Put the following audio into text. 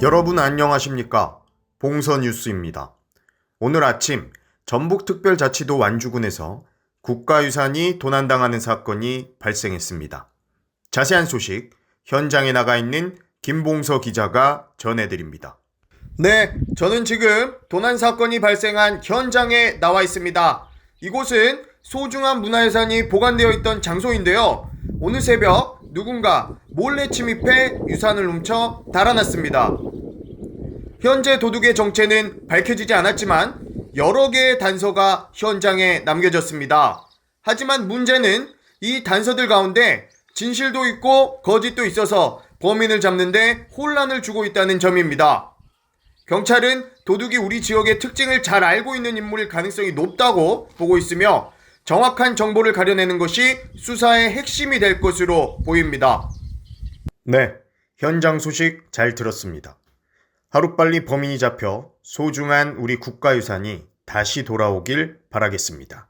여러분 안녕하십니까? 봉선 뉴스입니다. 오늘 아침 전북특별자치도 완주군에서 국가유산이 도난당하는 사건이 발생했습니다. 자세한 소식 현장에 나가 있는 김봉서 기자가 전해드립니다. 네, 저는 지금 도난 사건이 발생한 현장에 나와 있습니다. 이곳은 소중한 문화유산이 보관되어 있던 장소인데요. 오늘 새벽 누군가 몰래 침입해 유산을 훔쳐 달아났습니다. 현재 도둑의 정체는 밝혀지지 않았지만 여러 개의 단서가 현장에 남겨졌습니다. 하지만 문제는 이 단서들 가운데 진실도 있고 거짓도 있어서 범인을 잡는데 혼란을 주고 있다는 점입니다. 경찰은 도둑이 우리 지역의 특징을 잘 알고 있는 인물일 가능성이 높다고 보고 있으며 정확한 정보를 가려내는 것이 수사의 핵심이 될 것으로 보입니다. 네, 현장 소식 잘 들었습니다. 하루빨리 범인이 잡혀 소중한 우리 국가유산이 다시 돌아오길 바라겠습니다.